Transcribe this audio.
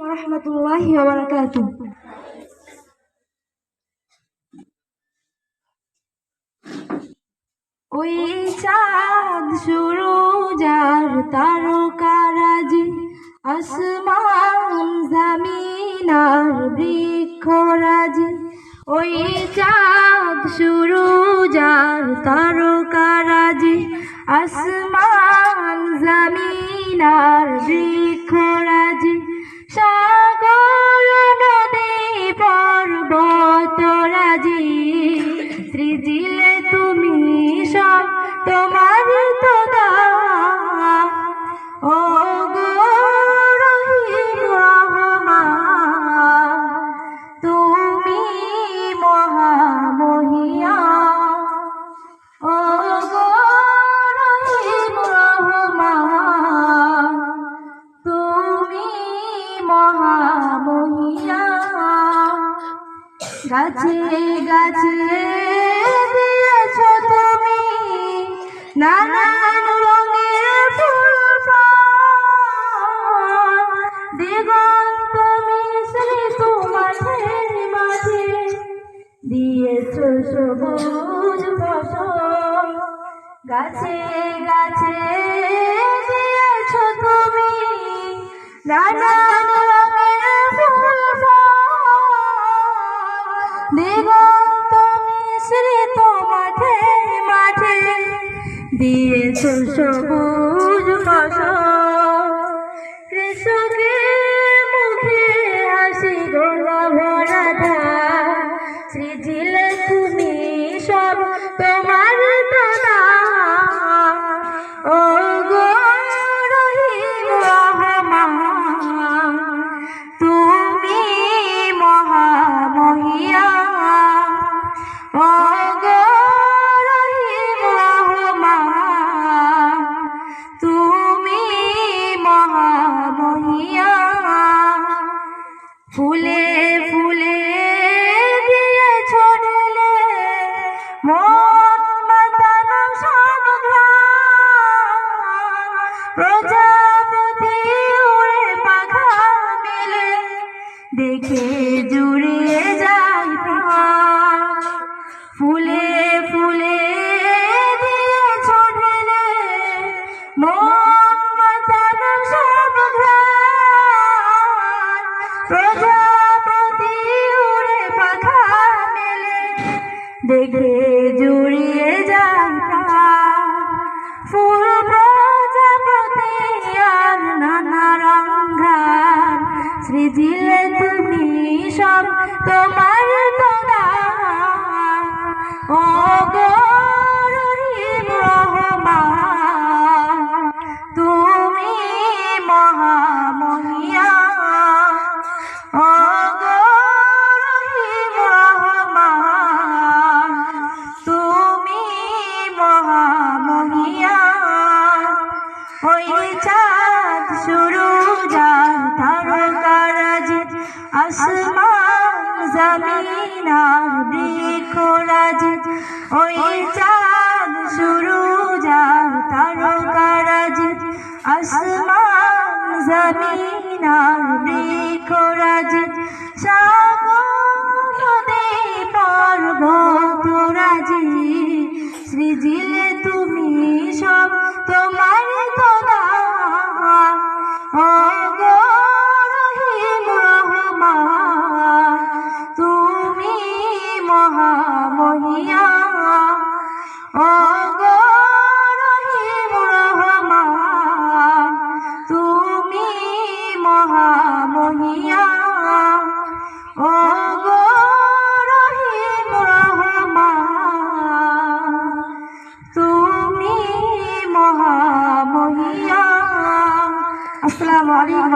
রহমতুল্লাহি ওই চাঁদ শুরু যার তারকারাজি আসমান জামিনার বৃক্ষরাজি। ওই চাঁদ শুরু যার তারকারাজি আসমান জামিনার বৃক্ষরাজি। সাগর নদী পর্বতরাজি সৃজিলে তুমি সব তোমার তো মহামহিয়া গাছে গাছে দিয়েছ তুমি নানান রঙের। দিগন্ত মিশ্রে তোমাদের মাঝে দিয়েছ সবুজ ফসল গাছে গাছে দিয়েছ তুমি নানান দিগন্ত মিশ্রিত মাঠে মাঠে দিয়েছ সবুজ ফসল কৃষকের মুখে হাসি গোলা ভরা ধান তুমি সব তোমার ফুলে ফুলে দিয়ে ছড়লে মন মাতানো ঘ্রাণ। প্রজাপতি উড়ে পাখা মেলে, দেখে জুড়িয়ে যায় ফুলে ফুলে দেখে জুড়িয়ে যায়। ফুল প্রজাপতি আর নানা রঙান সৃজিলে তুমি সব তোমার দান। ও ওই চাঁদ শুরু তারকারাজি আসমান আর বৃক্ষরাজি ওই চাঁদ শুরু, যার তারকারাজি আসমান বৃক্ষরাজি সাগর মহামহিয়া ও গো তুমি মহামহিয়া ও গো রহিম তুমি মহামহিয়া। আসসালামু আলাইকুম।